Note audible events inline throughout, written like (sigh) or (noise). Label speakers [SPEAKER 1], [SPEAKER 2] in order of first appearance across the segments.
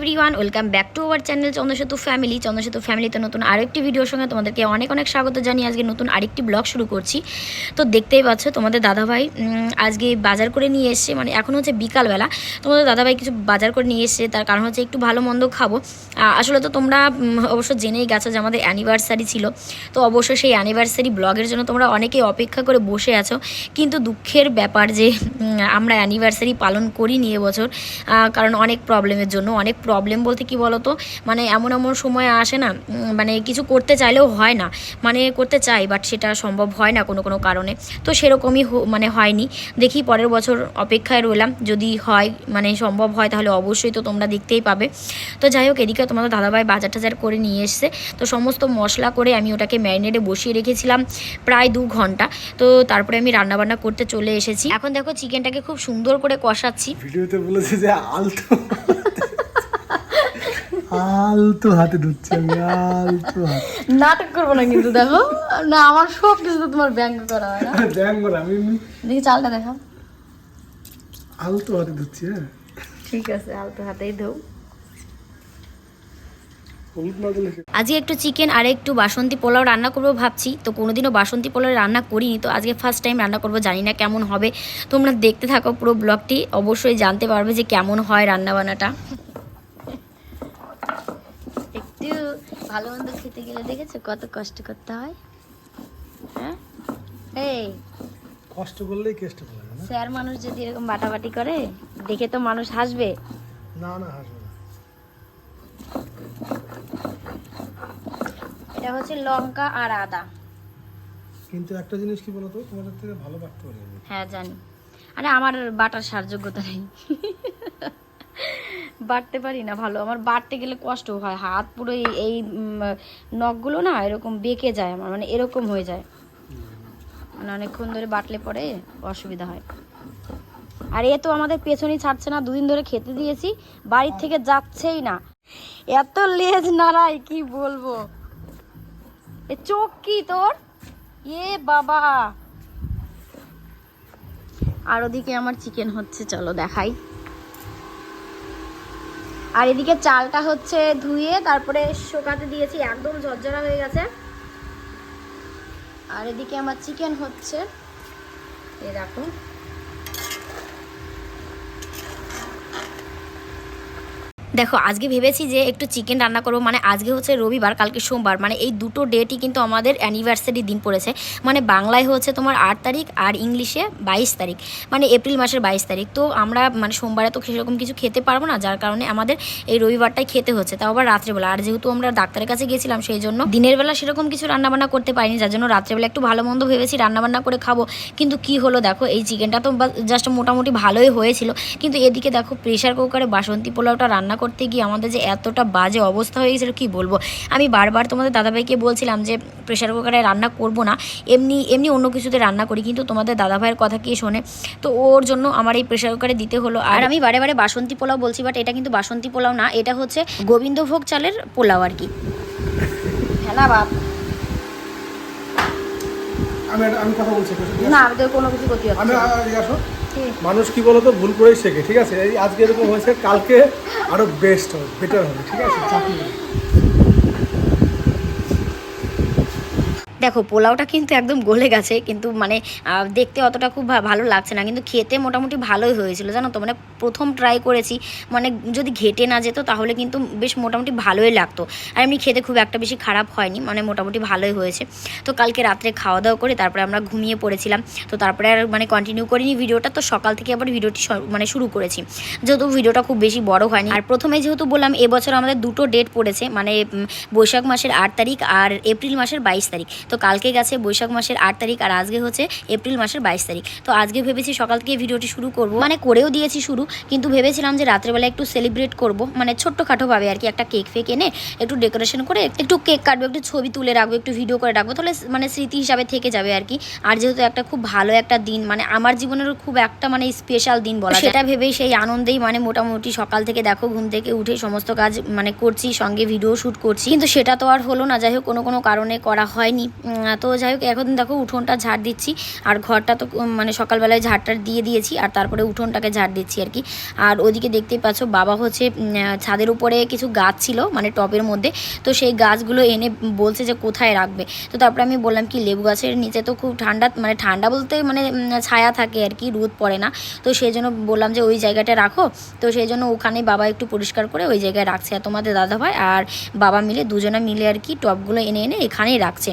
[SPEAKER 1] Everyone welcome back to our channel Chandrasetu family Chandrasetu ফ্যামিলিতে নতুন আরেকটি ভিডিওর সঙ্গে তোমাদেরকে অনেক অনেক স্বাগত জানিয়ে আজকে নতুন আরেকটি ব্লগ শুরু করছি। তো দেখতেই পাচ্ছ, তোমাদের দাদাভাই আজকে বাজার করে নিয়ে এসছে মানে এখন হচ্ছে বিকালবেলা। তোমাদের দাদাভাই কিছু বাজার করে নিয়ে এসছে, তার কারণ হচ্ছে একটু ভালো মন্দ খাব। আসলে তো তোমরা অবশ্য জেনেই গেছো যে আমাদের অ্যানিভার্সারি ছিল, তো অবশ্য সেই অ্যানিভার্সারি ব্লগের জন্য তোমরা অনেকেই অপেক্ষা করে বসে আছো। কিন্তু দুঃখের ব্যাপার যে আমরা অ্যানিভার্সারি পালন করিনি এবছর কারণ অনেক প্রবলেমের জন্য, অনেক প্রবলেম বলতে কি বলো তো মানে এমন এমন সময় আসে না মানে কিছু করতে চাইলেও হয় না। মানে করতে চাই বাট সেটা সম্ভব হয় না কোনো কোনো কারণে। তো সেরকমই মানে হয়নি। দেখি পরের বছর অপেক্ষায় রইলাম। যদি হয় মানে সম্ভব হয়, তাহলে অবশ্যই তো তোমরা দেখতেই পাবে। তো যাই হোক, এদিকে তোমাদের দাদাভাই বাজার টাজার করে নিয়ে এসছে। তো সমস্ত মশলা করে আমি ওটাকে ম্যারিনেটে বসিয়ে রেখেছিলাম প্রায় দু ঘণ্টা। তো তারপরে আমি রান্নাবান্না করতে চলে এসেছি। এখন দেখো চিকেনটাকে খুব সুন্দর করে কষাচ্ছি।
[SPEAKER 2] ভিডিওতে বলেছে যে আলতো। আলতো হাতে ধুচ্ছি আমি আলতো
[SPEAKER 1] নাটক করব না কিন্তু দেখো। না আমার সব কিছু তো তোমার ব্যঙ্গ করা হয় না। (laughs)
[SPEAKER 2] বল আমি
[SPEAKER 1] দেখি চালটা দেখাও।
[SPEAKER 2] আলতো হাতে ধুচ্ছি হ্যাঁ?
[SPEAKER 1] ঠিক আছে আলতো হাতেই ধো আজকে একটু চিকেন আর একটু বাসন্তী পোলাও রান্না করব ভাবছি। তো কোনোদিনও বাসন্তী পোলাও রান্না করিনি তো আজকে ফার্স্ট টাইম রান্না করব জানি না কেমন হবে। তোমরা দেখতে থাকো পুরো ব্লগটি অবশ্যই জানতে পারবে যে কেমন হয় রান্না বান্নাটা একটু ভালো মন্দ খেতে গেলে দেখেছ কত কষ্ট করতে হয়? হ্যাঁ? এই
[SPEAKER 2] কষ্ট করলেই কেষ্ট করে
[SPEAKER 1] স্যার মানুষ যদি এরকম বাটাবাটি করে দেখে তো মানুষ হাসবে।
[SPEAKER 2] না না হাসবে না।
[SPEAKER 1] এটা হচ্ছে লঙ্কা আর আদা।
[SPEAKER 2] কিন্তু একটা জিনিস কি বলতো? তোমাদের থেকে ভালো বাড়তে পারি
[SPEAKER 1] হ্যাঁ জানি। আরে আমার বাটার সার যোগ্যতা নেই। (laughs) বাটতে পারি না, ভালো। আমার বাড়তে গেলে কষ্ট হয়, হাত পুরো এই এই নখগুলো না এরকম বেঁকে যায় আমার মানে এরকম হয়ে যায়। মানে অনেকক্ষণ ধরে বাটলে পরে অসুবিধা হয়। আর এ তো আমাদের পেছনই ছাড়ছে না, দুদিন ধরে খেতে দিয়েছি, বাড়ির থেকে যাচ্ছেই না। এত লেজ নাড়াই, কি বলব? এ চোখ কি তোর? এ বাবা! আর ওদিকে আমার চিকেন হচ্ছে, চলো দেখাই। আর এদিকে চালটা হচ্ছে ধুয়ে তারপরে শোকাতে দিয়েছি, একদম ঝরঝরা হয়ে গেছে। আর এদিকে আমার চিকেন হচ্ছে। এরকম দেখো, আজকে ভেবেছি যে একটু চিকেন রান্না করব মানে আজকে হচ্ছে রবিবার, কালকে সোমবার মানে এই দুটো ডেটই কিন্তু আমাদের অ্যানিভার্সারি দিন পড়েছে। মানে বাংলায় হচ্ছে তোমার আট তারিখ আর ইংলিশে বাইশ তারিখ মানে এপ্রিল মাসের বাইশ তারিখ। তো আমরা মানে সোমবারে তো সেরকম কিছু খেতে পারব না, যার কারণে আমাদের এই রবিবারটাই খেতে হচ্ছে। তাও আবার রাত্রেবেলা, আর যেহেতু আমরা ডাক্তারের কাছে গেছিলাম, সেই জন্য দিনের বেলা সেরকম কিছু রান্নাবান্না করতে পারিনি, যার জন্য রাত্রেবেলা একটু ভালো মন্দ ভেবেছি রান্নাবান্না করে খাব। কিন্তু কি হলো দেখো, এই চিকেনটা তো জাস্ট মোটামুটি ভালোই হয়েছিল। কিন্তু এদিকে দেখো প্রেশার কুকারে বাসন্তী পোলাওটা রান্না করতে গিয়ে আমাদের যে এতটা বাজে অবস্থা হয়ে গেছিল কি বলব? আমি বারবার তোমাদের দাদাভাইকে বলছিলাম যে প্রেশার কুকারে রান্না করব না এমনি এমনি অন্য কিছুতে রান্না করি কিন্তু তোমাদের দাদাভাইয়ের কথা কে শোনে? তো ওর জন্য আমার এই প্রেশার কুকারে দিতে হলো। আর আমি বারে বারে বাসন্তী পোলাও বলছি বাট এটা কিন্তু বাসন্তী পোলাও না এটা হচ্ছে গোবিন্দভোগ চালের পোলাও আর কি। হ্যাঁ বাপ
[SPEAKER 2] আমি আমি কথা বলছি?
[SPEAKER 1] না আমি তো কোনো কিছু করতে
[SPEAKER 2] আমি আ- আ- এদিকে আসো। মানুষ কি বলতো? ভুল করেই শেখে, ঠিক আছে? এই আজকে এরকম হয়েছে, কালকে আরও বেস্ট হবে বেটার হবে, ঠিক আছে? চাপ
[SPEAKER 1] দেখো, পোলাওটা কিন্তু একদম গলে গেছে, কিন্তু মানে দেখতে অতটা খুব ভালো লাগছে না, কিন্তু খেতে মোটামুটি ভালোই হয়েছিল, জানো তো? মানে প্রথম ট্রাই করেছি মানে যদি ঘেটে না যেত, তাহলে কিন্তু বেশ মোটামুটি ভালোই লাগতো। আর এমনি খেতে খুব একটা বেশি খারাপ হয়নি মানে মোটামুটি ভালোই হয়েছে। তো কালকে রাত্রে খাওয়া দাওয়া করে তারপরে আমরা ঘুমিয়ে পড়েছিলাম। তো তারপরে আর মানে কন্টিনিউ করিনি ভিডিওটা, তো সকাল থেকে আবার ভিডিওটি মানে শুরু করেছি। যেহেতু ভিডিওটা খুব বেশি বড় হয়নি, আর প্রথমে যেহেতু বললাম, এবছর আমাদের দুটো ডেট পড়েছে মানে বৈশাখ মাসের আট তারিখ আর এপ্রিল মাসের বাইশ তারিখ। তো কালকে গেছে বৈশাখ মাসের আট তারিখ আর আজকে হচ্ছে এপ্রিল মাসের বাইশ তারিখ। তো আজকে ভেবেছি সকাল থেকে ভিডিওটি শুরু করব। মানে করেও দিয়েছি শুরু, কিন্তু ভেবেছিলাম যে রাত্রেবেলা একটু সেলিব্রেট করব। মানে ছোট্টখাটোভাবে আর কি একটা কেক ফেক এনে একটু ডেকোরেশন করে একটু কেক কাটবো, একটু ছবি তুলে রাখব, একটু ভিডিও করে রাখব, তাহলে মানে স্মৃতি হিসাবে থেকে যাবে আর কি। আর যেহেতু একটা খুব ভালো একটা দিন মানে আমার জীবনের খুব একটা মানে স্পেশাল দিন বলা সেটা ভেবেই সেই আনন্দেই মানে মোটামুটি সকাল থেকে দেখো, ঘুম থেকে উঠে সমস্ত কাজ মানে করছি, সঙ্গে ভিডিও শ্যুট করছি। কিন্তু সেটা তো আর হলো না, যাই হোক কোনো কোনো কারণে করা হয়নি। তো যাই হোক, এখন দেখো উঠোনটা ঝাড় দিচ্ছি, আর ঘরটা তো মানে সকালবেলায় ঝাড়টা দিয়ে দিয়েছি, আর তারপরে উঠোনটাকে ঝাড় দিচ্ছি আর কি। আর ওদিকে দেখতেই পাচ্ছ, বাবা হচ্ছে ছাদের উপরে কিছু গাছ ছিল মানে টবের মধ্যে, তো সেই গাছগুলো এনে বলছে যে কোথায় রাখবে। তো তারপরে আমি বললাম কি, লেবু গাছের নিচে তো খুব ঠান্ডা মানে ঠান্ডা বলতে মানে ছায়া থাকে আর কি, রোদ পড়ে না। তো সেই জন্য বললাম যে ওই জায়গাটা রাখো, তো সেই জন্য ওখানে বাবা একটু পরিষ্কার করে ওই জায়গায় রাখছে। আর তোমাদের দাদাভাই আর বাবা মিলে দুজনে মিলে আর কি টবগুলো এনে এনে এখানেই রাখছে।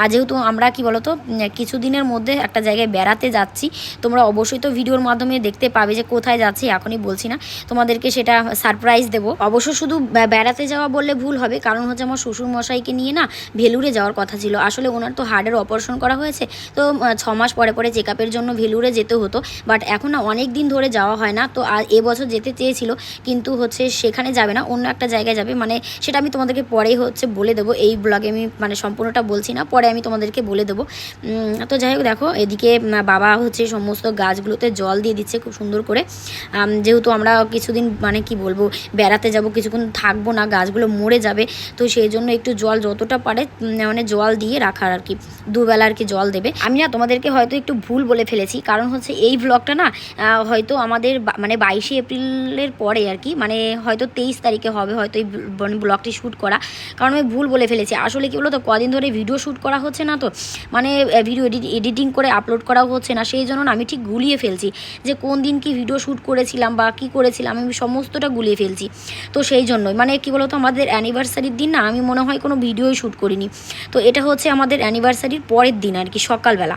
[SPEAKER 1] আর যেহেতু আমরা, কি বলতো কিছুদিনের মধ্যে একটা জায়গায় বেড়াতে যাচ্ছি, তোমরা অবশ্যই তো ভিডিওর মাধ্যমে দেখতে পাবে যে কোথায় যাচ্ছি, এখনই বলছি না। তোমাদেরকে সেটা সারপ্রাইজ দেবো। অবশ্য শুধু বেড়াতে যাওয়া বললে ভুল হবে, কারণ হচ্ছে আমার শ্বশুর মশাইকে নিয়ে না ভেলুরে যাওয়ার কথা ছিল। আসলে ওনার তো হার্টের অপারেশন করা হয়েছে, তো ছ মাস পরে পরে চেক আপের জন্য ভেলুরে যেতে হতো। বাট এখন না অনেক দিন ধরে যাওয়া হয় না, তো আর এবছর যেতে চেয়েছিল, কিন্তু হচ্ছে সেখানে যাবে না, অন্য একটা জায়গায় যাবে। মানে সেটা আমি তোমাদেরকে পরেই হচ্ছে বলে দেবো, এই ব্লগে আমি মানে সম্পূর্ণটা বলছি না। পরে আমি তোমাদেরকে বলে দেবো। তো যাই হোক দেখো, এদিকে বাবা হচ্ছে সমস্ত গাছগুলোতে জল দিয়ে দিচ্ছে খুব সুন্দর করে। যেহেতু আমরা কিছুদিন মানে কি বলব, বেড়াতে যাব, কিছুক্ষণ থাকব না, গাছগুলো মরে যাবে, তো সেই জন্য একটু জল যতটা পারে মানে জল দিয়ে রাখার আর কি, দুবেলা আর কি জল দেবে। আমি না তোমাদেরকে হয়তো একটু ভুল বলে ফেলেছি, কারণ হচ্ছে এই ব্লগটা না হয়তো আমাদের মানে বাইশে এপ্রিলের পরে আর কি মানে হয়তো তেইশ তারিখে হবে, হয়তো এই মানে ব্লগটি শ্যুট করা। কারণ আমি ভুল বলে ফেলেছি, আসলে কি বলো তো কদিন ধরে ভিডিও শ্যুট করা হচ্ছে না তো? মানে ভিডিও এডিটিং করে আপলোড করাও হচ্ছে না। সেই জন্য আমি ঠিক গুলিয়ে ফেলছি যে কোন দিন কি ভিডিও শ্যুট করেছিলাম বা কী করেছিলাম, আমি সমস্তটা গুলিয়ে ফেলছি। তো সেই জন্যই। মানে কি বলতো, আমাদের অ্যানিভার্সারির দিন না আমি মনে হয় কোনো ভিডিওই শ্যুট করিনি। তো এটা হচ্ছে আমাদের অ্যানিভার্সারির পরের দিন আর কি, সকালবেলা।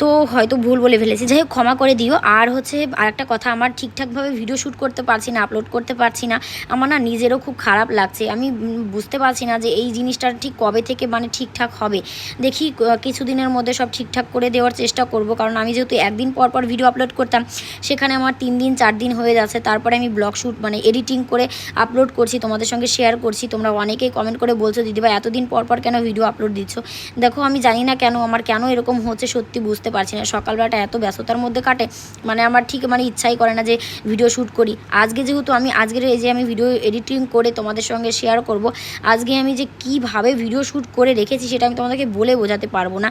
[SPEAKER 1] তো হয়তো ভুল বলে ফেলেছি। যাই হোক, ক্ষমা করে দিও। আর হচ্ছে, আর একটা কথা, আমার ঠিকঠাকভাবে ভিডিও শ্যুট করতে পারছি না আপলোড করতে পারছি না, আমার না নিজেরও খুব খারাপ লাগছে। আমি বুঝতে পারছি না যে এই জিনিসটা ঠিক কবে থেকে মানে ঠিকঠাক হবে। দেখি কিছুদিনের মধ্যে সব ঠিকঠাক করে দেওয়ার চেষ্টা করব। কারণ আমি যেহেতু একদিন পর পর ভিডিও আপলোড করতাম, সেখানে আমার তিন দিন, চার দিন হয়ে যাচ্ছে। তারপরে আমি ব্লগ শ্যুট মানে এডিটিং করে আপলোড করছি, তোমাদের সঙ্গে শেয়ার করছি। তোমরা অনেকেই কমেন্ট করে বলছো দিদিভাই এতদিন পর পর কেন ভিডিও আপলোড দিচ্ছ? দেখো, আমি জানি না কেন, আমার কেন এরকম হচ্ছে সত্যি বুঝতে পারছি না। সকালবেলাটা এত ব্যস্ততার মধ্যে কাটে মানে আমার ঠিক মানে ইচ্ছাই করে না যে ভিডিও শ্যুট করি। আজকে যেহেতু আমি, আজকের এই যে আমি ভিডিও এডিটিং করে তোমাদের সঙ্গে শেয়ার করব, আজকে আমি যে কীভাবে ভিডিও শ্যুট করে রেখেছি সেটা আমি তোমাদেরকে বলে বোঝাতে পারব না।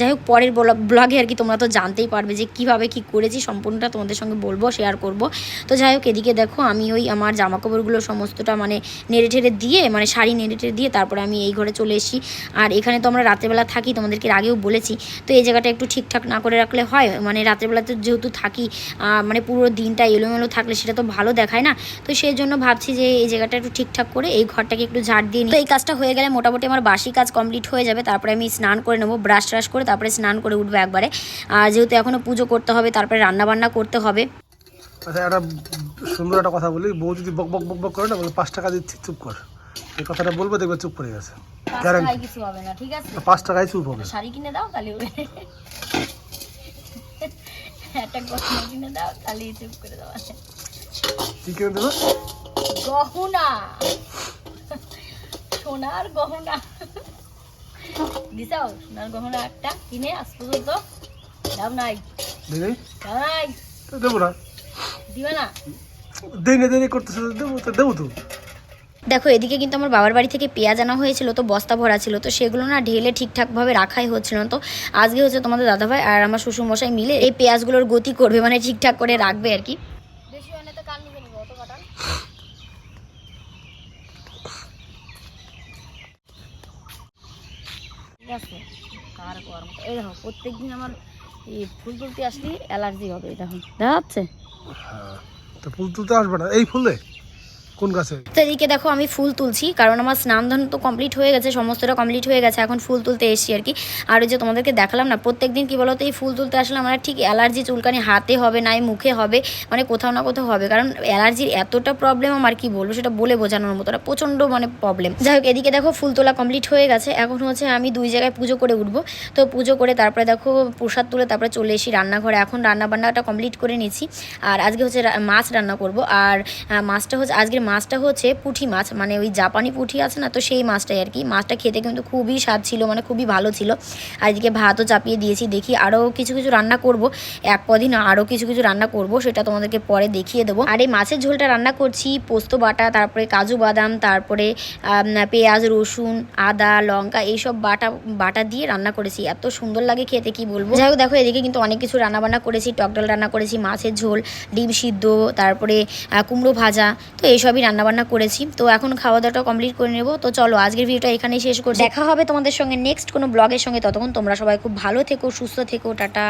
[SPEAKER 1] যাই হোক, পরের ব্লগে আর কি তোমরা তো জানতেই পারবে যে কীভাবে কি করেছি, সম্পূর্ণটা তোমাদের সঙ্গে বলব শেয়ার করব। তো যাই হোক, এদিকে দেখো, আমি ওই আমার জামা কাপড়গুলো সমস্তটা মানে নেড়ে ঠেড়ে দিয়ে মানে শাড়ি নেড়ে ঠেড়ে দিয়ে তারপরে আমি এই ঘরে চলে এসেছি। আর এখানে তো আমরা রাত্রেবেলা থাকি, তোমাদেরকে আগেও বলেছি। তো এই জায়গাটা একটু ঠিকঠাক না করে রাখলে হয় মানে রাত্রেবেলাতে যেহেতু থাকি মানে পুরো দিনটা এলোমেলো থাকলে সেটা তো ভালো দেখায় না। তো সেই জন্য ভাবছি যে এই জায়গাটা একটু ঠিকঠাক করে, এই ঘরটাকে একটু ঝাড় দিয়ে নিই। তো এই কাজটা হয়ে গেলে মোটামুটি আমার বাসি কাজ কমপ্লিট হয়ে যাবে, তারপরে আমি স্নান করে নেব ব্রাশ ট্রাশ করে তারপরে স্নান করে উঠবো একবারে। আর যেহেতু এখনও পুজো করতে হবে তারপরে রান্না বান্না করতে হবে।
[SPEAKER 2] আচ্ছা একটা সুন্দর একটা কথা বলি বউ যদি বক বক বক বক করে না বলে পাঁচ টাকা দিচ্ছি চুপ কর। এই কথাটা বলবে দেখবে চুপ করে গেছে। গ্যারান্টি
[SPEAKER 1] কিছু হবে না ঠিক আছে?
[SPEAKER 2] পাঁচ টাকায় চুপ হবে।
[SPEAKER 1] শাড়ি কিনে দাও তাহলে একটা গহনা কিনে দাও তাহলে চুপ করে দেওয়া
[SPEAKER 2] কি কিনে দেবে?
[SPEAKER 1] গহনা। সোনার গহনা। দিছাও? সোনার গহনা একটা কিনে আজ পর্যন্ত দাও নাই।
[SPEAKER 2] দেবে
[SPEAKER 1] দাও নাই
[SPEAKER 2] দেবো না।
[SPEAKER 1] দিবে না?
[SPEAKER 2] দেই না দেরি দেবো তো দেবো তো।
[SPEAKER 1] দেখো এদিকে কিন্তু আমার বাবার বাড়ি থেকে পেঁয়াজ আনা হয়েছিল তো বস্তা ভরা ছিল তো সেগুলো না ঢেলে ঠিকঠাকভাবে রাখাই হচ্ছিল না। তো আজকে হচ্ছে তোমাদের দাদাভাই আর আমার শ্বশুর মশাই মিলে এই পেঁয়াজগুলোর গতি করবে মানে ঠিকঠাক করে রাখবে আর কি বেশি হয় না তো কান নিবে নিবে অত কাটান ঠিক আছে। কার গরম? এই দেখো প্রত্যেক দিন আমার এই ফুল তুলতে আসলে অ্যালার্জি হবে দেখো। দেখা যাচ্ছে?
[SPEAKER 2] হ্যাঁ তো ফুল তুলতে আসবে না। এই ফুলে? কোন গাছে?
[SPEAKER 1] এদিকে দেখো আমি ফুল তুলছি, কারণ আমার স্নান ধান তো কমপ্লিট হয়ে গেছে, সমস্তটা কমপ্লিট হয়ে গেছে, এখন ফুল তুলতে এসেছি আর কি। আর যে তোমাদেরকে দেখালাম না প্রত্যেক দিন কী বলো তো এই ফুল তুলতে আসলে আমার ঠিক অ্যালার্জি চুলকানি হাতে হবে, নাই মুখে হবে মানে কোথাও না কোথাও হবে, কারণ অ্যালার্জির এতটা প্রবলেম আমার কি বলব, সেটা বলে বোঝানোর মতো না, প্রচণ্ড মানে প্রবলেম যাই হোক, এদিকে দেখো ফুল তোলা কমপ্লিট হয়ে গেছে, এখন হচ্ছে আমি দুই জায়গায় পুজো করে উঠবো। তো পুজো করে তারপরে দেখো প্রসাদ তুলে তারপরে চলে এসি রান্নাঘরে, এখন রান্না বান্নাটা কমপ্লিট করে নিচ্ছি। আর আজকে হচ্ছে মাছ রান্না করব, আর মাছটা হচ্ছে আজকের মাছটা হচ্ছে পুঁটি মাছ মানে ওই জাপানি পুঁটি আছে না, তো সেই মাছটাই আর কি। মাছটা খেতে কিন্তু খুবই স্বাদ ছিল মানে খুবই ভালো ছিল। আর এদিকে ভাতও চাপিয়ে দিয়েছি, দেখি আরও কিছু কিছু রান্না করব। এক কদিন আরও কিছু কিছু রান্না করব, সেটা তোমাদেরকে পরে দেখিয়ে দেবো। আর এই মাছের ঝোলটা রান্না করছি, পোস্ত বাটা, তারপরে কাজু বাদাম, তারপরে পেঁয়াজ, রসুন, আদা, লঙ্কা, এইসব বাটা বাটা দিয়ে রান্না করেছি। এত সুন্দর লাগে খেতে, কি বলব? যাই হোক, দেখো, এদিকে কিন্তু অনেক কিছু রান্না বান্না করেছি, টক ডাল রান্না করেছি, মাছের ঝোল, ডিম সিদ্ধ, তারপরে কুমড়ো ভাজা, তো এইসবই রান্না বান্না করেছি। তো এখন খাওয়া দাওয়াটা কমপ্লিট করে নেব। তো চলো, আজকের ভিডিওটা এখানেই শেষ করে দেখা হবে তোমাদের সঙ্গে নেক্সট কোনো ব্লগের সঙ্গে। ততক্ষণ তোমরা সবাই খুব ভালো থেকো, সুস্থ থেকো, টাটা।